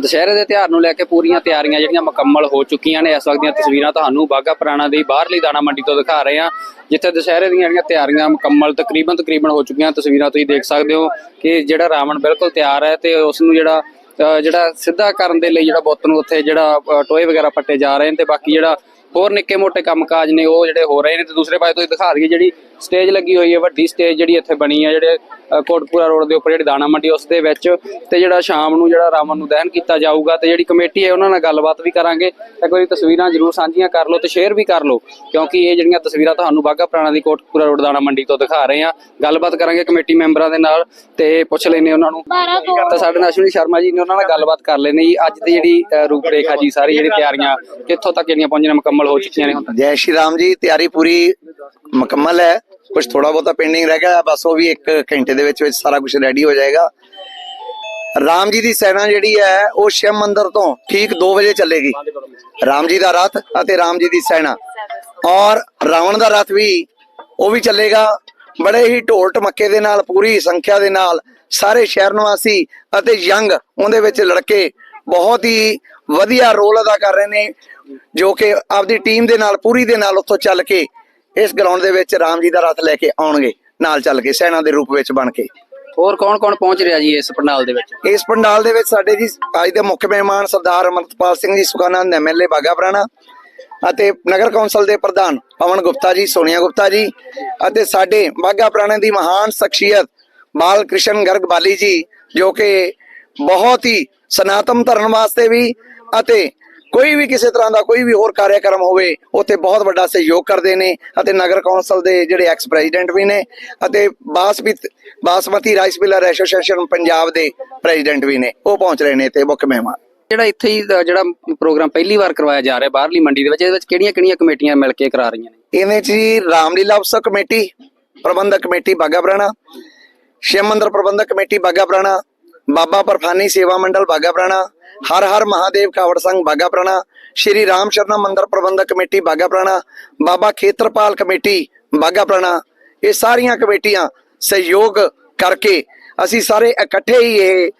ਦੁਸ਼ਹਿਰੇ ਦੇ ਤਿਉਹਾਰ ਨੂੰ ਲੈ ਕੇ ਪੂਰੀਆਂ ਤਿਆਰੀਆਂ ਜਿਹੜੀਆਂ ਮੁਕੰਮਲ ਹੋ ਚੁੱਕੀਆਂ ਨੇ। ਇਸ ਵਕਤ ਦੀਆਂ ਤਸਵੀਰਾਂ ਤੁਹਾਨੂੰ ਬਾਗਾ ਪੁਰਾਣਾ ਦੀ ਬਾਹਰਲੀ ਦਾਣਾ ਮੰਡੀ ਤੋਂ ਦਿਖਾ ਰਹੇ ਹਾਂ, ਜਿੱਥੇ ਦੁਸ਼ਹਿਰੇ ਦੀਆਂ ਜਿਹੜੀਆਂ ਤਿਆਰੀਆਂ ਮੁਕੰਮਲ ਤਕਰੀਬਨ ਤਕਰੀਬਨ ਹੋ ਚੁੱਕੀਆਂ। ਤਸਵੀਰਾਂ ਤੁਸੀਂ ਦੇਖ ਸਕਦੇ ਹੋ ਕਿ ਜਿਹੜਾ ਰਾਵਣ ਬਿਲਕੁਲ ਤਿਆਰ ਹੈ ਤੇ ਉਸ ਨੂੰ ਜਿਹੜਾ ਜਿਹੜਾ ਸਿੱਧਾ ਕਰਨ ਦੇ ਲਈ ਜਿਹੜਾ ਬੁੱਤ ਨੂੰ ਉੱਥੇ ਜਿਹੜਾ ਟੋਏ ਵਗੈਰਾ ਪੱਟੇ ਜਾ ਰਹੇ ਨੇ ਤੇ ਬਾਕੀ ਜਿਹੜਾ ਹੋਰ ਨਿੱਕੇ ਮੋਟੇ ਕੰਮਕਾਜ ਨੇ ਉਹ ਜਿਹੜੇ ਹੋ ਰਹੇ ਨੇ ਤੇ ਦੂਸਰੇ ਪਾਸੇ ਤੁਸੀਂ ਦਿਖਾ ਦਈਏ ਜਿਹੜੀ ਸਟੇਜ ਲੱਗੀ ਹੋਈ ਹੈ ਵੱਡੀ ਸਟੇਜ ਜਿਹੜੀ ਇੱਥੇ ਬਣੀ ਹੈ ਜਿਹੜੇ ਕੋਟਪੂਰਾ ਰੋਡ ਦੇ ਉੱਪਰ ਜਿਹੜੀ ਦਾਣਾ ਮੰਡੀ ਉਸ ਦੇ ਵਿੱਚ ਤੇ ਜਿਹੜਾ ਸ਼ਾਮ ਨੂੰ ਜਿਹੜਾ ਰਾਵਣ ਨੂੰ ਦਹਨ ਕੀਤਾ ਜਾਊਗਾ ਤੇ ਜਿਹੜੀ ਕਮੇਟੀ ਹੈ ਉਹਨਾਂ ਨਾਲ ਗੱਲਬਾਤ ਵੀ ਕਰਾਂਗੇ। ਇੱਕ ਵਾਰੀ ਤਸਵੀਰਾਂ ਜ਼ਰੂਰ ਸਾਂਝੀਆਂ ਕਰ ਲਓ ਤੇ ਸ਼ੇਅਰ ਵੀ ਕਰ ਲਓ ਕਿਉਂਕਿ ਇਹ ਜਿਹੜੀਆਂ ਤਸਵੀਰਾਂ ਤੁਹਾਨੂੰ ਬਾਗਾ ਪੁਰਾਣਾ ਦੀ ਕੋਟਪੂਰਾ ਰੋਡ ਦਾਣਾ ਮੰਡੀ ਤੋਂ ਦਿਖਾ ਰਹੇ ਹਾਂ। ਗੱਲਬਾਤ ਕਰਾਂਗੇ ਕਮੇਟੀ ਮੈਂਬਰਾਂ ਦੇ ਨਾਲ ਤੇ ਪੁੱਛ ਲੈਨੇ ਉਹਨਾਂ ਨੂੰ। ਤਾਂ ਸਾਡੇ ਨਾਲ ਅਸ਼ਵਨੀ ਸ਼ਰਮਾ ਜੀ ਨੇ ਉਹਨਾਂ ਨਾਲ ਗੱਲਬਾਤ ਕਰ ਲੈਨੇ ਜੀ। ਅੱਜ ਦੀ ਜਿਹੜੀ ਰੂਪਰੇਖਾ ਜੀ ਸਾਰੀ ਜਿਹੜੀ ਤਿਆਰੀਆਂ ਕਿੱਥੋਂ ਤੱਕ ਜਿਹੜੀਆਂ ਪਹੁੰਚੀਆਂ ਮੁਕੰਮਲ ਹੋ ਚੁੱਕੀਆਂ ਨੇ ਹੁਣ ਤੱਕ। ਜੈ ਸ਼੍ਰੀ ਰਾਮ ਜੀ, ਤਿਆਰੀ ਪੂਰੀ ਮੁਕੰਮਲ ਹੈ। ਕੁਝ ਥੋੜਾ ਬਹੁਤਾ ਪੈਂਡਿੰਗ ਰਹਿ ਗਿਆ, ਬਸ ਉਹ ਵੀ 1 ਘੰਟੇ ਦੇ ਵਿੱਚ ਵਿੱਚ ਸਾਰਾ ਕੁਝ ਰੈਡੀ ਹੋ ਜਾਏਗਾ। ਰਾਮ ਜੀ ਦੀ ਸੈਨਾ ਜਿਹੜੀ ਹੈ, ਉਹ ਸ਼ਿਵ ਮੰਦਿਰ ਤੋਂ ਠੀਕ 2 ਵਜੇ ਚੱਲੇਗੀ। ਰਾਮ ਜੀ ਦਾ ਰਥ ਅਤੇ ਰਾਮ ਜੀ ਦੀ ਸੈਨਾ। ਔਰ ਰਾਵਣ ਦਾ ਰਥ ਵੀ, ਉਹ ਵੀ ਚੱਲੇਗਾ। ਬੜੇ ਹੀ ਢੋਲ ਟਮੱਕੇ ਦੇ ਨਾਲ, ਪੂਰੀ ਸੰਖਿਆ ਦੇ ਨਾਲ, ਸਾਰੇ ਸ਼ਹਿਰ ਨਿਵਾਸੀ ਅਤੇ ਯੰਗ ਉਹਦੇ ਵਿੱਚ ਲੜਕੇ ਬਹੁਤ ਹੀ ਵਧੀਆ ਰੋਲ ਅਦਾ ਕਰ ਰਹੇ ਨੇ। ਜੋ ਕਿ ਆਪਦੀ ਟੀਮ ਦੇ ਨਾਲ ਪੂਰੀ ਦੇ ਨਾਲ ਉੱਥੋਂ ਚੱਲ ਕੇ ਇਸ ਗਰਾਊਂਡ ਦੇ ਵਿੱਚ ਰਾਮ ਜੀ ਦਾ ਰਥ ਲੈ ਕੇ ਆਉਣਗੇ ਨਾਲ ਚੱਲ ਕੇ ਸੈਨਾ ਦੇ ਰੂਪ ਵਿੱਚ ਬਣ ਕੇ। ਹੋਰ ਕੌਣ ਕੌਣ ਪਹੁੰਚ ਰਿਹਾ ਜੀ ਇਸ ਪੰਡਾਲ ਦੇ ਵਿੱਚ? ਇਸ ਪੰਡਾਲ ਦੇ ਵਿੱਚ ਸਾਡੇ ਜੀ ਅੱਜ ਦੇ ਮੁੱਖ ਮਹਿਮਾਨ ਸਰਦਾਰ ਅਮਰਤਪਾਲ ਸਿੰਘ ਜੀ ਸੁਖਾਨੰਦ ਐਮਐਲਏ ਬਾਗਾ ਪੁਰਾਣਾ ਅਤੇ ਨਗਰ ਕੌਂਸਲ ਦੇ ਪ੍ਰਧਾਨ ਪਵਨ ਗੁਪਤਾ ਜੀ ਸੋਨੀਆ ਗੁਪਤਾ ਜੀ ਅਤੇ ਸਾਡੇ ਬਾਗਾ ਪੁਰਾਣੇ ਦੀ ਮਹਾਨ ਸ਼ਖਸੀਅਤ ਬਾਲ ਕ੍ਰਿਸ਼ਨ ਗਰਗ ਬਾਲੀ ਜੀ ਜੋ ਕਿ ਬਹੁਤ ਹੀ ਸਨਾਤਨ ਧਰਮ ਵਾਸਤੇ ਵੀ ਅਤੇ ਕੋਈ ਵੀ ਕਿਸੇ ਤਰ੍ਹਾਂ ਦਾ ਕੋਈ ਵੀ ਹੋਰ ਕਾਰਿਆਕਰਮ ਹੋਵੇ ਉੱਥੇ ਬਹੁਤ ਵੱਡਾ ਸਹਿਯੋਗ ਕਰਦੇ ਨੇ ਅਤੇ ਨਗਰ ਕੌਂਸਲ ਦੇ ਜਿਹੜੇ ਐਕਸ ਪ੍ਰੈਜ਼ੀਡੈਂਟ ਵੀ ਨੇ ਅਤੇ ਬਾਸਮਿਤ basmati rice miller association Punjab ਦੇ ਪ੍ਰੈਜ਼ੀਡੈਂਟ ਵੀ ਨੇ ਉਹ ਪਹੁੰਚ ਰਹੇ ਨੇ ਇੱਥੇ ਮੁੱਖ ਮਹਿਮਾਨ। ਜਿਹੜਾ ਇੱਥੇ ਹੀ ਜਿਹੜਾ ਪ੍ਰੋਗਰਾਮ ਪਹਿਲੀ ਵਾਰ ਕਰਵਾਇਆ ਜਾ ਰਿਹਾ ਬਾਹਰਲੀ ਮੰਡੀ ਦੇ ਵਿੱਚ ਇਹਦੇ ਵਿੱਚ ਕਿਹੜੀਆਂ ਕਿਹੜੀਆਂ ਕਮੇਟੀਆਂ ਮਿਲ ਕੇ ਕਰਾ ਰਹੀਆਂ ਨੇ? ਇਹਦੇ ਚ ਜੀ ਰਾਮਲੀਲਾ ਉਤਸਵ ਕਮੇਟੀ ਪ੍ਰਬੰਧਕ ਕਮੇਟੀ ਬਾਗਾ ਪੁਰਾਣਾ ਸ਼ਿਵ ਮੰਦਿਰ ਪ੍ਰਬੰਧਕ ਕਮੇਟੀ ਬਾਗਾ ਪੁਰਾਣਾ ਬਾਬਾ ਪਰਫਾਨੀ ਸੇਵਾ ਮੰਡਲ ਬਾਗਾ ਪੁਰਾਣਾ ਹਰ ਹਰ ਮਹਾਦੇਵ ਕਾਵੜ ਸੰਘ ਬਾਗਾ ਪੁਰਾਣਾ ਸ਼੍ਰੀ ਰਾਮ ਸ਼ਰਨਾ ਮੰਦਿਰ ਪ੍ਰਬੰਧਕ ਕਮੇਟੀ ਬਾਗਾ ਪੁਰਾਣਾ ਬਾਬਾ ਖੇਤਰਪਾਲ ਕਮੇਟੀ ਬਾਗਾ ਪੁਰਾਣਾ ਇਹ ਸਾਰੀਆਂ ਕਮੇਟੀਆਂ ਸਹਿਯੋਗ ਕਰਕੇ ਅਸੀਂ ਸਾਰੇ ਇਕੱਠੇ ਹੀ ਇਹ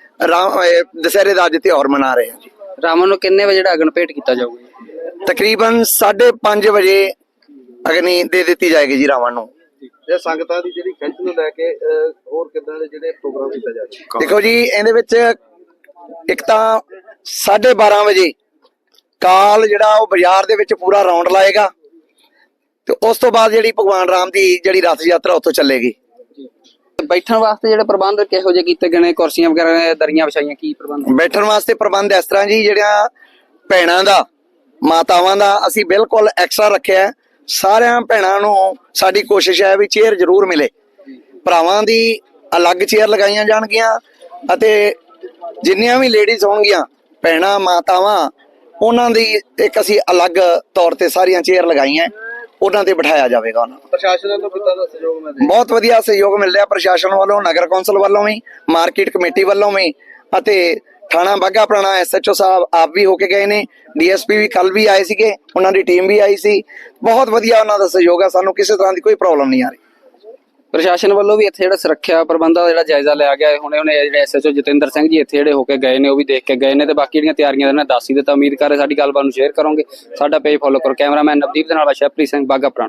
ਦੁਸਹਿਰੇ ਦਾ ਅੱਜ ਤਿਉਹਾਰ ਮਨਾ ਰਹੇ ਹਾਂ ਜੀ। ਰਾਵਣ ਨੂੰ ਕਿੰਨੇ ਵਜੇ ਜਿਹੜਾ ਅਗਨ ਭੇਟ ਕੀਤਾ ਜਾਊਗਾ? ਤਕਰੀਬਨ 5:30 ਵਜੇ ਅਗਨੀ ਦੇ ਦਿੱਤੀ ਜਾਏਗੀ ਜੀ ਰਾਵਣ ਨੂੰ। ਇਹ ਸੰਗਤਾਂ ਦੀ ਜਿਹੜੀ ਖਿੱਚ ਨੂੰ ਲੈ ਕੇ ਅਹ, ਹੋਰ ਕਿੱਦਾਂ ਦੇ ਜਿਹੜੇ ਪ੍ਰੋਗਰਾਮ ਕੀਤਾ ਜਾ ਰਿਹਾ ਦੇਖੋ ਜੀ ਇਹਦੇ ਵਿੱਚ ਇੱਕ ਤਾਂ 12:30 ਵਜੇ ਕਾਲ ਜਿਹੜਾ ਉਹ ਬਾਜ਼ਾਰ ਦੇ ਵਿੱਚ ਪੂਰਾ ਰਾਉਂਡ ਲਾਏਗਾ ਤੇ ਉਸ ਤੋਂ ਬਾਅਦ ਜਿਹੜੀ ਭਗਵਾਨ ਰਾਮ ਦੀ ਜਿਹੜੀ ਰਥ ਯਾਤਰਾ ਉੱਥੋਂ ਚੱਲੇਗੀ। ਬੈਠਣ ਵਾਸਤੇ ਜਿਹੜੇ ਪ੍ਰਬੰਧ ਕਿਹੋ ਜਿਹੇ ਕੀਤੇ ਗਏ ਨੇ? ਕੁਰਸੀਆਂ ਵਗੈਰਾ ਦਰੀਆਂ ਵਿਛਾਈਆਂ ਕੀ ਪ੍ਰਬੰਧ ਬੈਠਣ ਵਾਸਤੇ ਪ੍ਰਬੰਧ ਇਸ ਤਰ੍ਹਾਂ ਜੀ ਜਿਹੜੀਆਂ ਭੈਣਾਂ ਦਾ ਮਾਤਾਵਾਂ ਦਾ ਅਸੀਂ ਬਿਲਕੁਲ ਐਕਸਟਰਾ ਰੱਖਿਆ। ਸਾਰਿਆਂ ਭੈਣਾਂ ਨੂੰ ਸਾਡੀ ਕੋਸ਼ਿਸ਼ ਹੈ ਵੀ ਚੇਅਰ ਜ਼ਰੂਰ ਮਿਲੇ। ਭਰਾਵਾਂ ਦੀ ਅਲੱਗ ਚੇਅਰ ਲਗਾਈਆਂ ਜਾਣਗੀਆਂ ਅਤੇ ਜਿੰਨੀਆਂ ਵੀ ਲੇਡੀਜ਼ ਹੋਣਗੀਆਂ ਭੈਣਾਂ ਮਾਤਾਵਾਂ ਉਹਨਾਂ ਦੀ ਇੱਕ ਅਸੀਂ ਅਲੱਗ ਤੌਰ ਤੇ ਸਾਰੀਆਂ ਚੇਅਰ ਲਗਾਈਆਂ ਉਹਨਾਂ ਤੇ ਬਿਠਾਇਆ ਜਾਵੇਗਾ ਉਹਨਾਂ ਪ੍ਰਸ਼ਾਸਨ ਤੋਂ ਕਿੱਦਾਂ ਦਾ ਸਹਿਯੋਗ ਮਿਲ ਰਿਹਾ ਬਹੁਤ ਵਧੀਆ ਸਹਿਯੋਗ ਮਿਲ ਰਿਹਾ ਪ੍ਰਸ਼ਾਸਨ ਵੱਲੋਂ ਨਗਰ ਕੌਂਸਲ ਵੱਲੋਂ ਵੀ ਮਾਰਕੀਟ ਕਮੇਟੀ ਵੱਲੋਂ ਵੀ ਅਤੇ ਥਾਣਾ ਬਾਗਾ ਪੁਰਾਣਾ ਐਸਐਚਓ ਸਾਹਿਬ ਆਪ ਵੀ ਹੋ ਕੇ ਗਏ ਨੇ। ਡੀਐਸਪੀ ਵੀ ਕੱਲ ਵੀ ਆਏ ਸੀਗੇ ਉਹਨਾਂ ਦੀ ਟੀਮ ਵੀ ਆਈ ਸੀ। ਬਹੁਤ ਵਧੀਆ ਉਹਨਾਂ ਦਾ ਸਹਿਯੋਗ ਹੈ ਸਾਨੂੰ ਕਿਸੇ ਤਰ੍ਹਾਂ ਦੀ ਕੋਈ ਪ੍ਰੋਬਲਮ ਨਹੀਂ ਆ ਰਹੀ। ਪ੍ਰਸ਼ਾਸਨ ਵੱਲੋਂ ਵੀ ਇੱਥੇ ਜਿਹੜਾ ਸੁਰੱਖਿਆ ਪ੍ਰਬੰਧਾਂ ਦਾ ਜਿਹੜਾ ਜਾਇਜ਼ਾ ਲਿਆ ਗਿਆ ਹੈ। ਹੁਣੇ ਹੁਣੇ ਜਿਹੜੇ ਐਸਐਚਓ ਜਤਿੰਦਰ ਸਿੰਘ ਜੀ ਇੱਥੇ ਜਿਹੜੇ ਹੋ ਕੇ ਗਏ ਨੇ, ਉਹ ਵੀ ਦੇਖ ਕੇ ਗਏ ਨੇ ਤੇ ਬਾਕੀ ਜਿਹੜੀਆਂ ਤਿਆਰੀਆਂ ਨੇ ਦੱਸ ਹੀ ਦਿੱਤਾ। ਉਮੀਦ ਕਰ ਰਹੇ ਸਾਡੀ ਗੱਲਬਾਤ ਨੂੰ ਸ਼ੇਅਰ ਕਰੋਗੇ। ਸਾਡਾ ਪੇਜ ਫੋਲੋ ਕਰੋ। ਕੈਮਰਾਮੈਨ ਨਵਦੀਪ ਦੇ ਨਾਲ ਸ਼ੈਪਰੀ ਸਿੰਘ ਬਾਗਾ